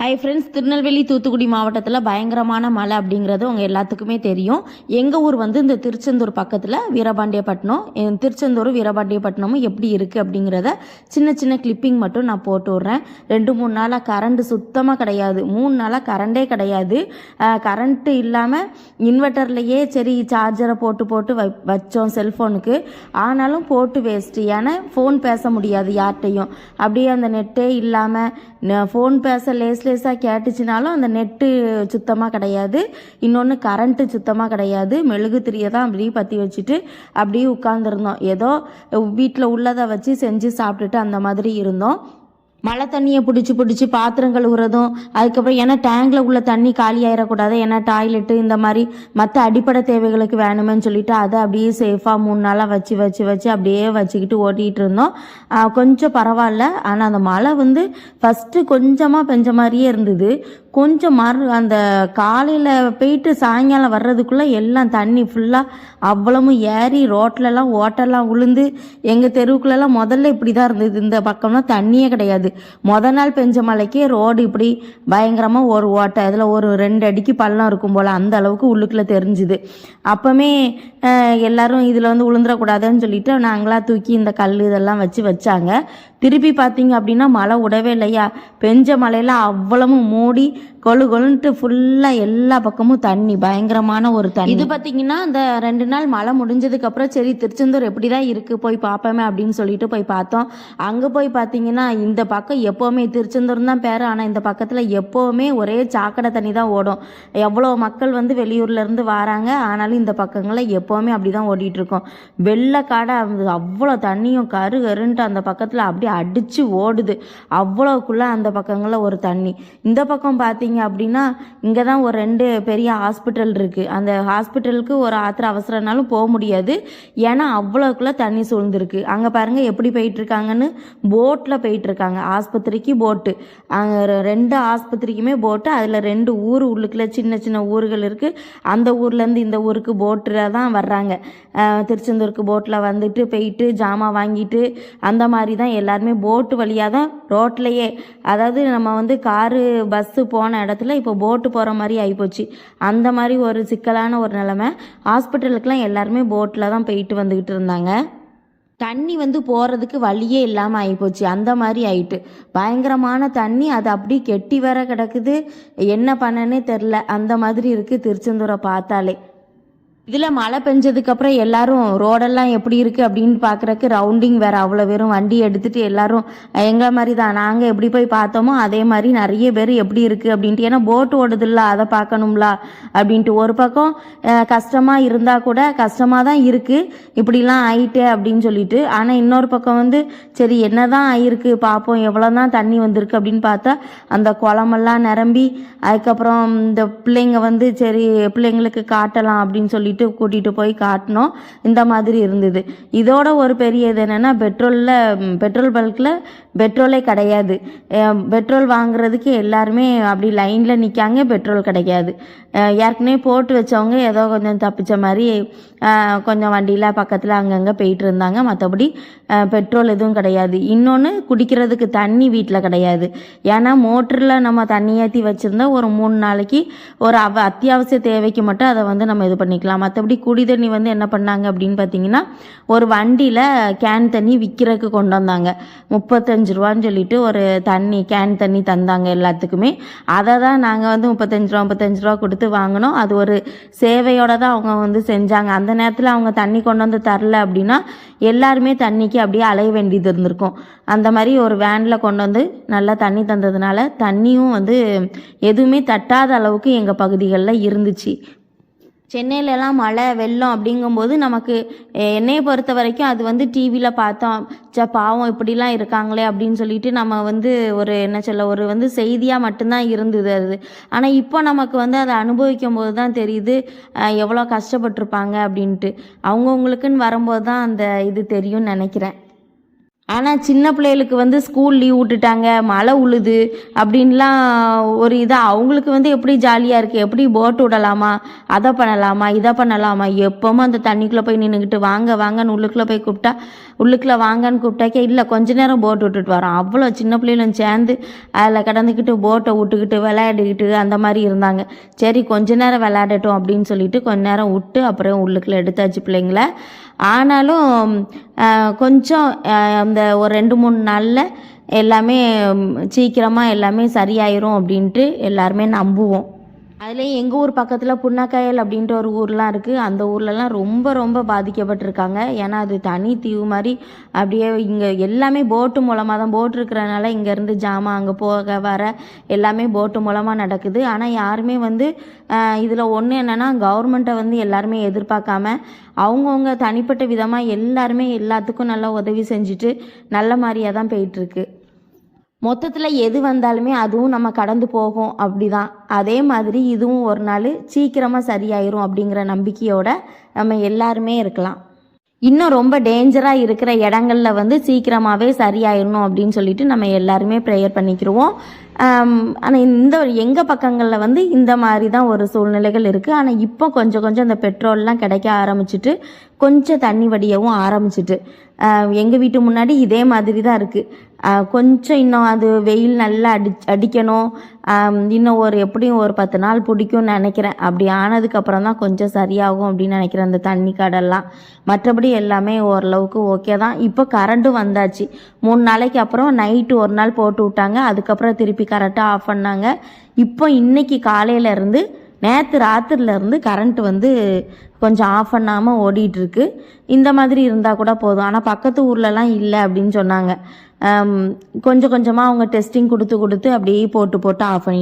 Hi friends Tirunelveli Thoothukudi மாவட்டத்தில் பயங்கரமான மழை அப்படிங்கிறது உங்கள் எல்லாத்துக்குமே தெரியும். எங்கள் ஊர் வந்து இந்த திருச்செந்தூர் பக்கத்தில் வீரபாண்டியப்பட்டினம். திருச்செந்தூர் வீரபாண்டியப்பட்டினமும் எப்படி இருக்குது அப்படிங்கிறத சின்ன சின்ன கிளிப்பிங் மட்டும் நான் போட்டு விட்றேன். ரெண்டு மூணு நாளாக கரண்ட் சுத்தமாக கிடையாது. மூணு நாளாக கரண்டே கிடையாது. கரண்ட்டு இல்லாமல் இன்வெர்ட்டர்லையே சரி சார்ஜரை போட்டு போட்டு வை வச்சோம் செல்ஃபோனுக்கு ஆனாலும் போட்டு வேஸ்ட்டு ஏன்னா ஃபோன் பேச முடியாது யார்கிட்டையும். அப்படியே அந்த நெட்டே இல்லாமல் ஃபோன் பேச லேஸ் யூஸ்லெஸ்ஸாக கேட்டுச்சுனாலும் அந்த நெட்டு சுத்தமாக கிடையாது. இன்னொன்று கரண்ட்டு சுத்தமாக கிடையாது. மெழுகு திரியை தான் அப்படியே பற்றி வச்சுட்டு அப்படியே உட்காந்துருந்தோம் ஏதோ வீட்டில் உள்ளதை வச்சு செஞ்சு சாப்பிட்டுட்டு அந்த மாதிரி இருந்தோம். மழை தண்ணியை பிடிச்சி பிடிச்சி பாத்திரம் கழுவுறதும் அதுக்கப்புறம் ஏன்னா டேங்கில் உள்ள தண்ணி காலி ஆயிடக்கூடாது ஏன்னா டாய்லெட்டு இந்த மாதிரி மற்ற அடிப்படை தேவைகளுக்கு வேணுமேன்னு சொல்லிட்டு அதை அப்படியே சேஃபாக மூணு நாளாக வச்சு வச்சு வச்சு அப்படியே வச்சுக்கிட்டு ஓட்டிகிட்டு இருந்தோம். கொஞ்சம் பரவாயில்ல. ஆனால் அந்த மழை வந்து ஃபஸ்ட்டு கொஞ்சமாக பெஞ்ச மாதிரியே இருந்தது. கொஞ்சம் மறு அந்த காலையில் போயிட்டு சாயங்காலம் வர்றதுக்குள்ளே எல்லாம் தண்ணி ஃபுல்லாக அவ்வளவும் ஏறி ரோட்லலாம் ஓட்டெல்லாம் உளுந்து எங்கள் தெருவுக்குள்ளெல்லாம் முதல்ல இப்படி தான் இருந்தது. இந்த பக்கம்லாம் தண்ணியே கிடையாது. மொதல் நாள் பெஞ்ச மழைக்கே ரோடு இப்படி பயங்கரமாக ஒரு ஓட்டை அதில் ஒரு ரெண்டு அடிக்கு பள்ளம் இருக்கும் போல் அந்த அளவுக்கு உள்ளுக்குள்ளே தெரிஞ்சுது. அப்போமே எல்லாரும் இதில் வந்து உளுந்துடக்கூடாதுன்னு சொல்லிட்டு நாங்களாக தூக்கி இந்த கல் இதெல்லாம் வச்சு வச்சாங்க. திருப்பி பார்த்தீங்க அப்படின்னா மழை விடவே இல்லையா? பெஞ்ச மழையில அவ்வளவும் மூடி கொழு கொழுன்ட்டு ஃபுல்லாக எல்லா பக்கமும் தண்ணி பயங்கரமான ஒரு தண்ணி. இது பார்த்தீங்கன்னா அந்த ரெண்டு நாள் மழை முடிஞ்சதுக்கு அப்புறம் சரி திருச்செந்தூர் எப்படி தான் இருக்குது போய் பார்ப்போமே அப்படின்னு சொல்லிட்டு போய் பார்த்தோம். அங்கே போய் பார்த்தீங்கன்னா இந்த பக்கம் எப்போவுமே திருச்செந்தூர் தான் பேர். ஆனால் இந்த பக்கத்தில் எப்போவுமே ஒரே சாக்கடை தண்ணி தான் ஓடும். எவ்வளோ மக்கள் வந்து வெளியூர்லேருந்து வராங்க ஆனாலும் இந்த பக்கங்களில் எப்போவுமே அப்படி தான் ஓடிட்டுருக்கோம் வெள்ளை வெள்ளக்காடை அவ்வளோ தண்ணியும் கரு கருன்ட்டு அந்த பக்கத்தில் அப்படியே அடித்து ஓடுது. அவ்வளோக்குள்ளே அந்த பக்கங்களில் ஒரு தண்ணி. இந்த பக்கம் பார்த்தீங்க அப்படின்னா இங்கே தான் ஒரு ரெண்டு பெரிய ஹாஸ்பிட்டல் இருக்குது அந்த ஹாஸ்பிட்டலுக்கு ஒரு ஆத்திர அவசரம்னாலும் போக முடியாது. ஏன்னா அவ்வளோக்குள்ளே தண்ணி சூழ்ந்துருக்கு. அங்கே பாருங்கள் எப்படி போயிட்டுருக்காங்கன்னு? போட்டில் போயிட்டுருக்காங்க. ஆஸ்பத்திரிக்கு போட்டு. அங்கே ரெண்டு ஆஸ்பத்திரிக்குமே போட்டு அதில் ரெண்டு ஊர் உள்ளுக்குள்ள சின்ன சின்ன ஊர்கள் இருக்குது அந்த ஊர்லேருந்து இந்த ஊருக்கு போட்டில் தான் வர்றாங்க. திருச்செந்தூருக்கு போட்டில் வந்துட்டு போயிட்டு ஜாமான் வாங்கிட்டு அந்த மாதிரி தான் எல்லாருமே போட்டு வழியாக தான் ரோட்லேயே. அதாவது நம்ம வந்து காரு பஸ்ஸு போன இடத்துல இப்போ போட்டு போகிற மாதிரி ஆகிப்போச்சு அந்த மாதிரி ஒரு சிக்கலான ஒரு நிலமை ஹாஸ்பிட்டலுக்கெலாம் எல்லாருமே போட்டில் தான் போயிட்டு வந்துக்கிட்டு இருந்தாங்க. தண்ணி வந்து போகிறதுக்கு வழியே இல்லாமல் ஆகிப்போச்சு அந்த மாதிரி ஆயிட்டு. பயங்கரமான தண்ணி அது அப்படியே கெட்டி வர கிடக்குது. என்ன பண்ணனே தெரில அந்த மாதிரி இருக்குது திருச்செந்தூரை பார்த்தாலே. இதில் மழை பெஞ்சதுக்கப்புறம் எல்லாரும் ரோடெல்லாம் எப்படி இருக்குது அப்படின்னு பார்க்குறக்கு ரவுண்டிங் வேறு அவ்வளோ பேரும் வண்டி எடுத்துகிட்டு எல்லாரும் எங்களை மாதிரி தான் நாங்கள் எப்படி போய் பார்த்தோமோ அதே மாதிரி நிறைய பேர் எப்படி இருக்குது அப்படின்ட்டு. ஏன்னா போட் ஓடுதில்ல அதை பார்க்கணும்ல அப்படின்ட்டு. ஒரு பக்கம் கஷ்டமாக இருந்தால் கூட கஷ்டமாக தான் இருக்குது இப்படிலாம் ஆயிட்டே அப்படின்னு சொல்லிட்டு. ஆனால் இன்னொரு பக்கம் வந்து சரி என்ன தான் ஆயிருக்கு? பார்ப்போம் எவ்வளோ தான் தண்ணி வந்திருக்கு? அப்படின்னு பார்த்தா அந்த குளமெல்லாம் நிரம்பி அதுக்கப்புறம் இந்த பிள்ளைங்க வந்து சரி பிள்ளைங்களுக்கு காட்டலாம் அப்படின்னு சொல்லிட்டு கூட்டிகிட்டு போய் காட்டினோம். இந்த மாதிரி இருந்தது. இதோட ஒரு பெரிய இது என்னென்னா பெட்ரோலில் பெட்ரோல் பல்கில் பெட்ரோலே கிடையாது. பெட்ரோல் வாங்குறதுக்கு எல்லாருமே அப்படி லைனில் நிற்காங்க பெட்ரோல் கிடைக்காது. ஏற்கனவே போட்டு வச்சவங்க ஏதோ கொஞ்சம் தப்பிச்ச மாதிரி கொஞ்சம் வண்டியில் பக்கத்தில் அங்கங்கே போயிட்டு இருந்தாங்க. மற்றபடி பெட்ரோல் எதுவும் கிடையாது. இன்னொன்று குடிக்கிறதுக்கு தண்ணி வீட்டில் கிடையாது. ஏன்னா மோட்டரில் நம்ம தண்ணி ஏற்றி வச்சுருந்தா ஒரு மூணு நாளைக்கு ஒரு அவ அத்தியாவசிய தேவைக்கு மட்டும் அதை வந்து நம்ம இது பண்ணிக்கலாம். மற்றபடி குடி தண்ணி வந்து என்ன பண்ணாங்க அப்படின்னு பார்த்தீங்கன்னா ஒரு வண்டியில் கேன் தண்ணி விற்கிறதுக்கு கொண்டு வந்தாங்க. முப்பத்தஞ்சு ரூபான்னு சொல்லிட்டு ஒரு தண்ணி கேன் தண்ணி தந்தாங்க எல்லாத்துக்குமே. அதை தான் நாங்கள் வந்து முப்பத்தஞ்சு ரூபா முப்பத்தஞ்சு ரூபா கொடுத்து வாங்கினோம். அது ஒரு சேவையோட தான் அவங்க வந்து செஞ்சாங்க. அந்த நேரத்தில் அவங்க தண்ணி கொண்டு வந்து தரல அப்படின்னா எல்லாருமே தண்ணிக்கு அப்படியே அலைய வேண்டியது இருந்திருக்கும். அந்த மாதிரி ஒரு வேனில் கொண்டு வந்து நல்லா தண்ணி தந்ததுனால தண்ணியும் வந்து எதுவுமே தட்டாத அளவுக்கு எங்கள் பகுதிகளில் இருந்துச்சு. சென்னையிலலாம் மழை வெள்ளம் அப்படிங்கும்போது நமக்கு என்னையை பொறுத்த வரைக்கும் அது வந்து டிவியில் பார்த்தோம். ச பாவம் இப்படிலாம் இருக்காங்களே அப்படின்னு சொல்லிட்டு நம்ம வந்து ஒரு என்ன சொல்ல ஒரு வந்து செய்தியாக மட்டும்தான் இருந்தது அது. ஆனால் இப்போ நமக்கு வந்து அதை அனுபவிக்கும் போது தான் தெரியுது எவ்வளோ கஷ்டப்பட்டிருப்பாங்க அப்படின்ட்டு. அவங்கவுங்களுக்குன்னு வரும்போது தான் அந்த இது தெரியும்னு நினைக்கிறேன். ஆனால் சின்ன பிள்ளைகளுக்கு வந்து ஸ்கூல் லீவ் விட்டுட்டாங்க மழை உழுது அப்படின்லாம் ஒரு இதாக அவங்களுக்கு வந்து எப்படி ஜாலியாக இருக்குது எப்படி போட் விடலாமா? அதை பண்ணலாமா? இதை பண்ணலாமா? எப்போவும் அந்த தண்ணிக்குள்ளே போய் நின்றுக்கிட்டு வாங்க வாங்கன்னு உள்ளுக்குள்ளே போய் கூப்பிட்டா உள்ளுக்குள்ளே வாங்கன்னு கூப்பிட்டாக்கே இல்லை கொஞ்ச நேரம் போட் விட்டுட்டு வரோம். அவ்வளோ சின்ன பிள்ளைகளும் சேர்ந்து அதில் கடந்துக்கிட்டு போட்டை விட்டுக்கிட்டு விளையாடிக்கிட்டு அந்த மாதிரி இருந்தாங்க. சரி கொஞ்ச நேரம் விளையாடட்டும் அப்படின்னு சொல்லிட்டு கொஞ்ச நேரம் விட்டு அப்புறம் உள்ளுக்குள்ளே எடுத்தாச்சு பிள்ளைங்கள. ஆனாலும் கொஞ்சம் அந்த ஒரு ரெண்டு மூணு நாளில் எல்லாமே சீக்கிரமாக எல்லாமே சரியாயிரும் அப்படின்ட்டு எல்லாருமே நம்புவோம். அதுலேயும் எங்கள் ஊர் பக்கத்தில் புன்னக்காயல் அப்படின்ட்டு ஒரு ஊர்லாம் இருக்குது அந்த ஊர்லலாம் ரொம்ப ரொம்ப பாதிக்கப்பட்டிருக்காங்க. ஏன்னா அது தனி தீவு மாதிரி அப்படியே இங்கே எல்லாமே போட்டு மூலமாக தான் போட் இருக்கிறனால இங்கேருந்து ஜாமான் அங்கே போக வர எல்லாமே போட்டு மூலமாக நடக்குது. ஆனால் யாருமே வந்து இதில் ஒன்று என்னென்னா கவர்மெண்ட்டை வந்து எல்லாருமே எதிர்பார்க்காம அவங்கவுங்க தனிப்பட்ட விதமாக எல்லாருமே எல்லாத்துக்கும் நல்லா உதவி செஞ்சுட்டு நல்ல மாதிரியாக தான் போயிட்டுருக்கு. மொத்தத்தில் எது வந்தாலுமே அதுவும் நம்ம கடந்து போகும். அப்படிதான். அதே மாதிரி இதுவும் ஒரு நாள் சீக்கிரமாக சரியாயிரும் அப்படிங்கிற நம்பிக்கையோட நம்ம எல்லாருமே இருக்கலாம். இன்னும் ரொம்ப டேஞ்சராக இருக்கிற இடங்கள்ல வந்து சீக்கிரமாகவே சரியாயிடணும் அப்படின்னு சொல்லிட்டு நம்ம எல்லாருமே ப்ரேயர் பண்ணிக்கிருவோம். ஆனால் இந்த எங்கள் பக்கங்களில் வந்து இந்த மாதிரி தான் ஒரு சூழ்நிலைகள் இருக்குது ஆனால் இப்போ கொஞ்சம் கொஞ்சம் அந்த பெட்ரோல்லாம் கிடைக்க ஆரம்பிச்சிட்டு கொஞ்சம் தண்ணி வடியவும் ஆரம்பிச்சிட்டு எங்கள் வீட்டு முன்னாடி இதே மாதிரி தான் இருக்குது கொஞ்சம் இன்னும் அது வெயில் நல்லா அடி அடிக்கணும். இன்னும் ஒரு எப்படியும் ஒரு பத்து நாள் பிடிக்கும்னு நினைக்கிறேன். அப்படி ஆனதுக்கப்புறம் தான் கொஞ்சம் சரியாகும் அப்படின்னு நினைக்கிறேன் அந்த தண்ணி கடல்லாம். மற்றபடி எல்லாமே ஓரளவுக்கு ஓகே தான். இப்போ கரண்ட்டும் வந்தாச்சு. மூணு நாளைக்கு அப்புறம் நைட்டு ஒரு நாள் போட்டு விட்டாங்க. அதுக்கப்புறம் திருப்பி கரெக்டாக ஆஃப் பண்ணாங்க. இப்போ இன்னைக்கு காலையில இருந்து நேற்று ராத்திரிலேருந்து கரண்ட் வந்து கொஞ்சம் ஆஃப் பண்ணாமல் ஓடிட்டுருக்கு இந்த மாதிரி இருந்தால் கூட போதும். ஆனால் பக்கத்து ஊர்லலாம் இல்லை அப்படின்னு சொன்னாங்க. கொஞ்சம் கொஞ்சமாக அவங்க டெஸ்டிங் கொடுத்து கொடுத்து அப்படியே போட்டு போட்டு ஆஃப் பண்ணி